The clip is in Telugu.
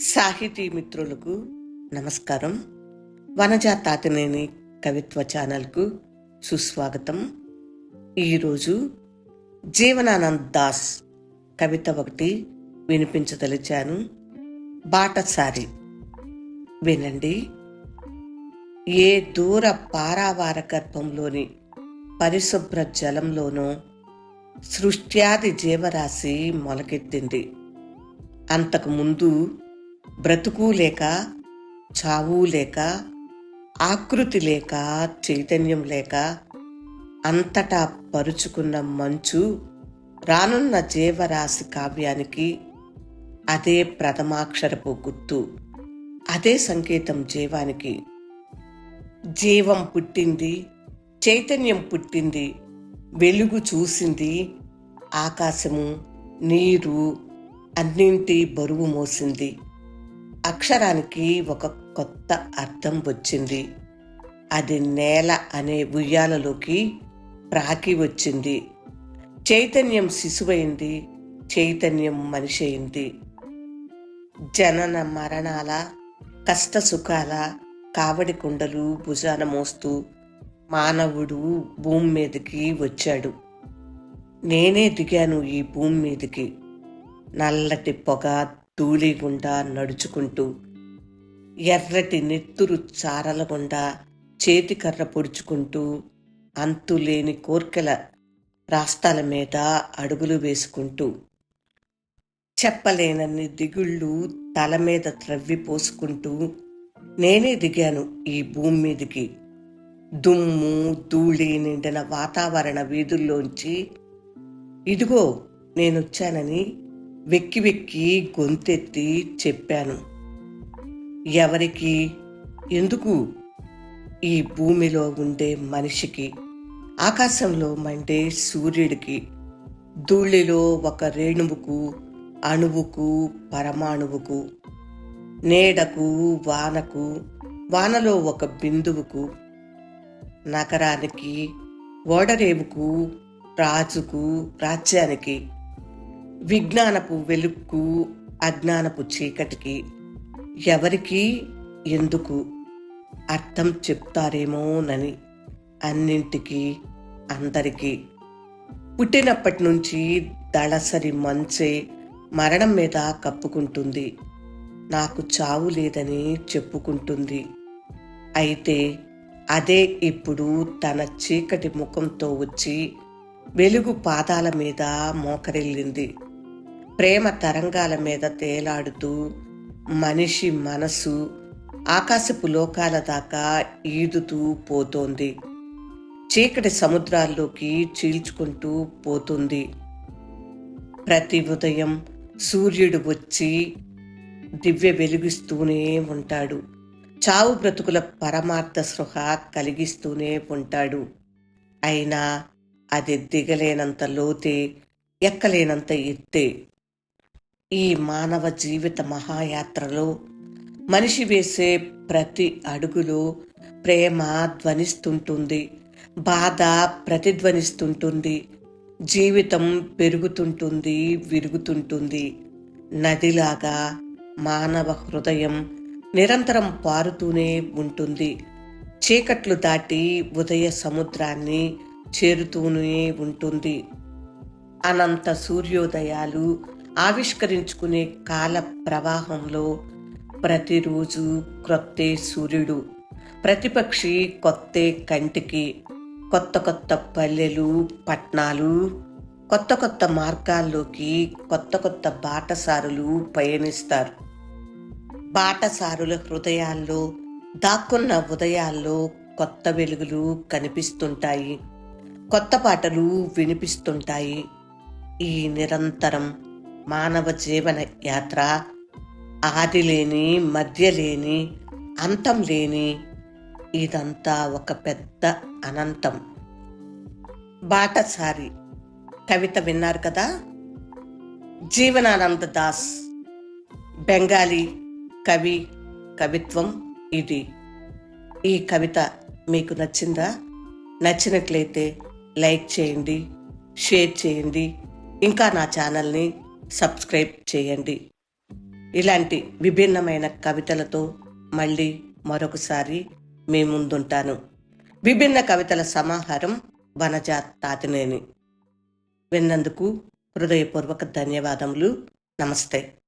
సాహితీ మిత్రులకు నమస్కారం. వనజా తాతినేని కవిత్వ ఛానల్కు సుస్వాగతం. ఈరోజు జీవనానంద్ దాస్ కవిత ఒకటి వినిపించదలిచాను. బాటసారి వినండి. ఏ దూర పారావార గర్భంలోని పరిశుభ్ర జలంలోనూ సృష్ట్యాది జీవరాశి మొలకెత్తింది. అంతకుముందు బ్రతుకు లేక చావు లేక ఆకృతి లేక చైతన్యం లేక అంతటా పరుచుకున్న మంచు రానున్న జీవరాశి కావ్యానికి అదే ప్రథమాక్షరపు గుర్తు అదే సంకేతం జీవానికి. జీవం పుట్టింది చైతన్యం పుట్టింది వెలుగు చూసింది ఆకాశము నీరు అన్నింటి బరువు మోసింది. అక్షరానికి ఒక కొత్త అర్థం వచ్చింది. అది నేల అనే ఉయ్యాలలోకి ప్రాకి వచ్చింది. చైతన్యం శిశువైంది చైతన్యం మనిషి అయింది జనన మరణాల కష్ట సుఖాల కావడి కుండలు భుజాన మోస్తూ మానవుడు భూమి మీదకి వచ్చాడు. నేనే దిగాను ఈ భూమి మీదకి. నల్లటి పొగ ధూళి గుండా నడుచుకుంటూ ఎర్రటి నెత్తురు చారల గుండా చేతికర్ర పొడుచుకుంటూ అంతులేని కోర్కెల రాస్తాల మీద అడుగులు వేసుకుంటూ చెప్పలేనన్ని దిగుళ్ళు తల మీద త్రవ్వి పోసుకుంటూ నేనే దిగాను ఈ భూమి మీదకి. దుమ్ము ధూళి నిండిన వాతావరణ వీధుల్లోంచి ఇదిగో నేనొచ్చానని వెక్కి వెక్కి గొంతెత్తి చెప్పాను. ఎవరికి? ఎందుకు? ఈ భూమిలో ఉండే మనిషికి ఆకాశంలో మండే సూర్యుడికి ధూళిలో ఒక రేణువుకు అణువుకు పరమాణువుకు నీడకు వానకు వానలో ఒక బిందువుకు నగరానికి ఓడరేవుకు రాజుకు రాజ్యానికి విజ్ఞానపు వెలుక్కు అజ్ఞానపు చీకటికి ఎవరికి ఎందుకు అర్థం చెప్తారేమోనని అన్నింటికి అందరికీ. పుట్టినప్పటి నుంచి దళసరి మంచే మరణం మీద కప్పుకుంటుంది. నాకు చావు లేదని చెప్పుకుంటుంది. అయితే అదే ఇప్పుడు తన చీకటి ముఖంతో వచ్చి వెలుగు పాదాల మీద మోకరిల్లింది. ప్రేమ తరంగాల మీద తేలాడుతూ మనిషి మనసు ఆకాశపు లోకాల దాకా ఈదుతూ పోతోంది. చీకటి సముద్రాల్లోకి చీల్చుకుంటూ పోతుంది. ప్రతి ఉదయం సూర్యుడు వచ్చి దివ్య వెలిగిస్తూనే ఉంటాడు. చావు బ్రతుకుల పరమార్థ సృహ కలిగిస్తూనే ఉంటాడు. అయినా అది దిగలేనంత లోతే ఎక్కలేనంత ఎత్తే ఈ మానవ జీవిత మహాయాత్రలో మనిషి వేసే ప్రతి అడుగులో ప్రేమ ధ్వనిస్తుంటుంది బాధ ప్రతిధ్వనిస్తుంటుంది జీవితం పెరుగుతుంటుంది విరుగుతుంటుంది. నదిలాగా మానవ హృదయం నిరంతరం పారుతూనే ఉంటుంది. చీకట్లు దాటి ఉదయ సముద్రాన్ని చేరుతూనే ఉంటుంది. అనంత సూర్యోదయాలు ఆవిష్కరించుకునే కాల ప్రవాహంలో ప్రతిరోజు క్రొత్తే సూర్యుడు ప్రతిపక్షి కొత్తే కంటికి కొత్త కొత్త పల్లెలు పట్నాలు కొత్త కొత్త మార్గాల్లోకి కొత్త కొత్త బాటసారులు పయనిస్తారు. బాటసారుల హృదయాల్లో దాక్కున్న ఉదయాల్లో కొత్త వెలుగులు కనిపిస్తుంటాయి. కొత్త పాటలు వినిపిస్తుంటాయి. ఈ నిరంతరం మానవ జీవన యాత్ర ఆది లేని మధ్య లేని అంతం లేని ఇదంతా ఒక పెద్ద అనంతం. బాటసారి కవిత విన్నారు కదా? జీవనానంద దాస్ బెంగాలీ కవి కవిత్వం ఇది. ఈ కవిత మీకు నచ్చిందా? నచ్చినట్లయితే లైక్ చేయండి షేర్ చేయండి. ఇంకా నా ఛానల్ని సబ్స్క్రైబ్ చేయండి. ఇలాంటి విభిన్నమైన కవితలతో మళ్ళీ మరొకసారి మీ ముందుంటాను. విభిన్న కవితల సమాహారం వనజా తాతినేని. విన్నందుకు హృదయపూర్వక ధన్యవాదములు. నమస్తే.